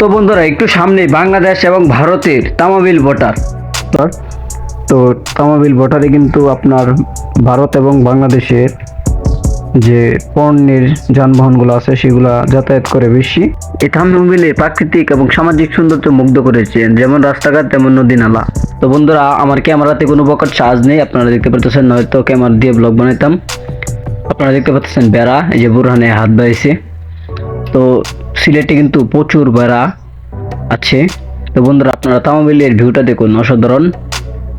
তো বন্ধুরা একটু সামনে বাংলাদেশ এবং ভারতের তামাবিল বর্ডার তো তামাবিল বর্ডারে কিন্তু আপনার ভারত এবং বাংলাদেশের যে পণ্যের যানবাহনগুলো আছে সেগুলা যাতায়াত করে বেশি। এই তামাবিলে প্রাকৃতিক এবং সামাজিক সৌন্দর্য মুগ্ধ করেছেন যেমন রাস্তাঘাট তেমন নদী নালা। তো বন্ধুরা আমার ক্যামেরাতে কোনো প্রকার চার্জ নেই আপনারা দেখতে পাচ্ছেন নয়তো ক্যামেরা দিয়ে ব্লগ বানাইতাম। আপনারা দেখতে পাচ্ছেন বেড়া এই যে বুরহানে হাত বাড়িয়েছে তো সিলেটে কিন্তু প্রচুর বেড়া আছে। তো বন্ধুরা, আপনারা তামাবিলের ভিউটা দেখুন, অসাধারণ।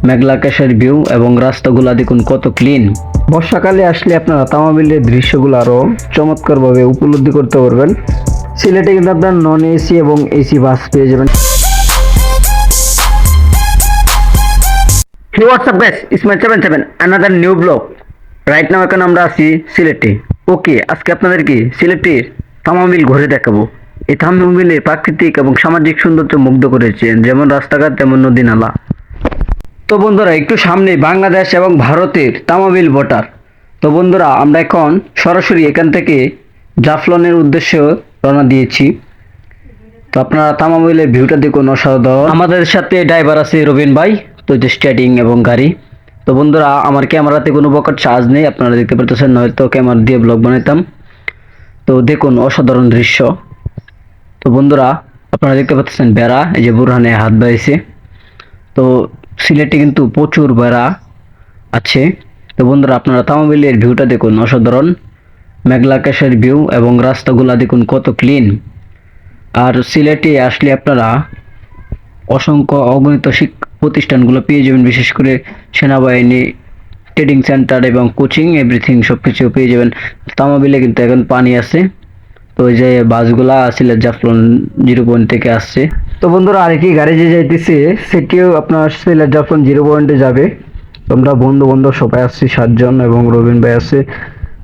মেঘলা আকাশের ভিউ এবং রাস্তাগুলা দেখুন কত ক্লিন বর্ষাকালে আসলে আপনারা তামাবিলের দৃশ্যগুলো আরও চমৎকারভাবে উপলব্ধি করতে পারবেন। সিলেটে কিন্তু আপনার নন এসি এবং এসি বাস পেয়ে যাবেন। Hi what's up guys Ismail seven seven new blog right now এখন আমরা আছি সিলেটে। ওকে আজকে আপনাদেরকে সিলেটের তামাবিল ঘুরে দেখাবো। এই তামাবিলে প্রাকৃতিক এবং সামাজিক সৌন্দর্য মুগ্ধ করেছেন যেমন রাস্তাঘাট, তেমন নদী নালা তো বন্ধুরা, একটু সামনে বাংলাদেশ এবং ভারতের তামাবিল বর্ডার তো বন্ধুরা, আমরা এখন সরাসরি এখান থেকে জাফলনের উদ্দেশ্যে রওনা দিয়েছি। তো আপনারা তামাবিলের ভিউটা দেখুন, অসাধারণ। আমাদের সাথে ড্রাইভার আছে রবিন ভাই, তো যে স্টার্টিং এবং গাড়ি। তো বন্ধুরা, আমার ক্যামেরাতে কোনো প্রকার চার্জ নেই, আপনারা দেখতে পারতেছেন, নয়তো ক্যামেরা দিয়ে ব্লগ বানাইতাম। তো দেখুন, অসাধারণ দৃশ্য। তো বন্ধুরা, আপনারা দেখতে পাচ্ছেন বেড়া, এই যে বুরহানে হাত বাড়িয়েছে। তো সিলেটে কিন্তু প্রচুর বেড়া আছে। তো বন্ধুরা, আপনারা তামাবিলের ভিউটা দেখুন, অসাধারণ। মেঘলা আকাশের ভিউ এবং রাস্তাগুলা দেখুন, কত ক্লিন। আর সিলেটে আসলে আপনারা অসংখ্য অগণিত শিক্ষা প্রতিষ্ঠানগুলো পেয়ে যাবেন, বিশেষ করে সেনাবাহিনী ট্রেডিং সেন্টার এবং কোচিং, এভরিথিং সব কিছু পেয়ে যাবেন। তামাবিলে কিন্তু এখন পানি আছে। তো ওই যে বাসগুলা সিলেট জাফলন জিরো পয়েন্ট থেকে আসছে। তো বন্ধুরা, আরেকটি গাড়ি যে যাইতেছে, সেটিও আপনার সিলেট জাফলন জিরো পয়েন্টে যাবে। তোমরা বন্ধু বান্ধব সবাই আসছি সাতজন এবং রবিন ভাই আছে।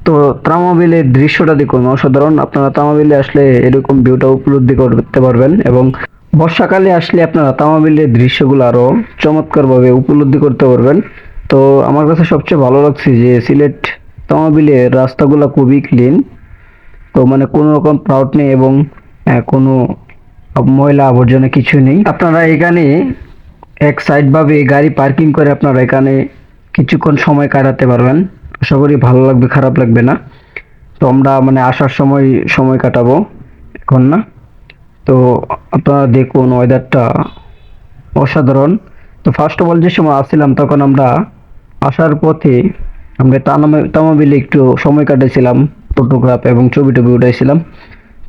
তো তামাবিলের দৃশ্যটা দেখুন, অসাধারণ। আপনারা তামাবিলে আসলে এরকম ভিউটা উপলব্ধি করতে পারবেন এবং বর্ষাকালে আসলে আপনারা তামাবিলের দৃশ্যগুলো আরও চমৎকারভাবে উপলব্ধি করতে পারবেন। তো আমার কাছে সবচেয়ে ভালো লাগছে যে সিলেট তামাবিলের রাস্তাগুলো খুবই ক্লিন তো মানে কোনো রকম প্রাউড নেই এবং কোনো ময়লা আবর্জনা কিছু নেই। আপনারা এখানে এক সাইডভাবে গাড়ি পার্কিং করে আপনারা এখানে কিছুক্ষণ সময় কাটাতে পারবেন। আশা করি ভালো লাগবে, খারাপ লাগবে না। তো আমরা মানে আসার সময় সময় কাটাবো এখন না। তো আপনারা দেখুন ওয়েদারটা অসাধারণ। তো ফার্স্ট অফ অল যে সময় আসছিলাম তখন আমরা আসার পথে আমরা তামাবিলে একটু সময় কাটাইছিলাম, ফটোগ্রাফ এবং ছবি টবি উঠাইছিলাম।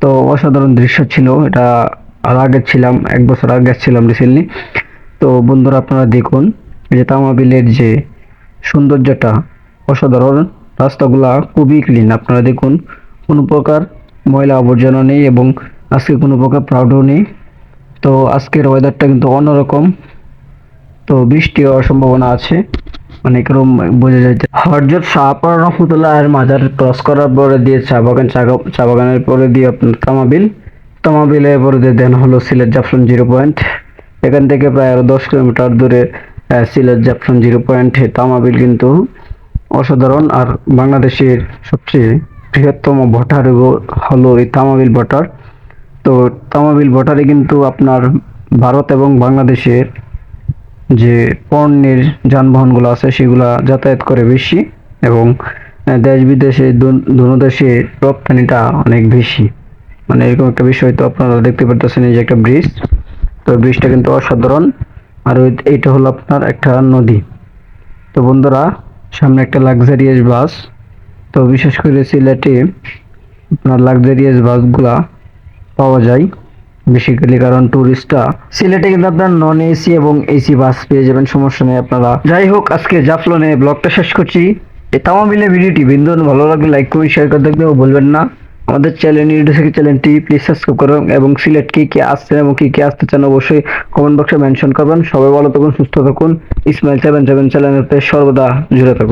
তো অসাধারণ দৃশ্য ছিল, এটা আর আগে ছিলাম, এক বছর আগে ছিলাম রিসেন্টলি তো বন্ধুরা, আপনারা দেখুন যে তামাবিলের যে সৌন্দর্যটা, অসাধারণ। রাস্তাগুলা খুবই ক্লিন আপনারা দেখুন। কোনো প্রকার ময়লা আবর্জনা নেই এবং আজকে কোনো প্রকার প্রাউডও নেই। তো আজকের ওয়েদারটা কিন্তু অন্যরকম। তো বৃষ্টি হওয়ার সম্ভাবনা আছে। মানে এরকম বোঝা যায় হরজত শাহপুর রহমতুল্লাহ আর মাজার ক্রস করার পরে দিয়ে চা বাগান চা বাগানের পরে দিয়ে আপনার তামাবিল। তামাবিলের পরে দিয়ে দেন হলো সিলেট জাফলন জিরো পয়েন্ট এখান থেকে প্রায় আরও দশ কিলোমিটার দূরে সিলেট জাফলন জিরো পয়েন্টে তামাবিল কিন্তু অসাধারণ। আর বাংলাদেশের সবচেয়ে বৃহত্তম ভটার হলো এই তামাবিল ভটার। তো তামাবিল ভটারে কিন্তু আপনার ভারত এবং বাংলাদেশের যে পণ্যের যানবাহনগুলো আছে সেগুলা যাতায়াত করে বেশি এবং দেশ বিদেশে দুনো দেশে রপ্তানিটা অনেক বেশি। মানে এরকম একটা বিষয় তো আপনারা দেখতে পারতেছেন এই যে একটা ব্রিজ। তো ব্রিজটা কিন্তু অসাধারণ। আর ওই- এইটা হলো আপনার একটা নদী। তো বন্ধুরা, সামনে একটা লাক্সারিয়াস বাস তো বিশেষ করে সিলেটে আপনার লাক্সারিয়াস বাসগুলা পাওয়া যায়। বেসিক্যালি কারণ টুরিস্টরা সিলেটে কিন্তু আপনার নন এসি এবং এসি বাস পেয়ে যাবেন, সমস্যা নেই আপনারা। যাই হোক, আজকে জাফলনে ব্লগটা শেষ করছি। এই তামাবিলে ভিডিওটি বিন্দু ভালো লাগলে লাইক করুন শেয়ার করে দেখবেন বলবেন না। আমাদের চ্যানেল নিউজ থেকে চ্যানেলটি প্লিজ সাবস্ক্রাইব করুন এবং সিলেট কি কি আসছেন এবং কি কি আসতে চান অবশ্যই কমেন্ট বক্সে মেনশন করবেন। সবাই ভালো থাকুন, সুস্থ থাকুন। ইসমাইল সেভেন সেভেন চ্যানেলতে সর্বদা জুড়ে থাকুন।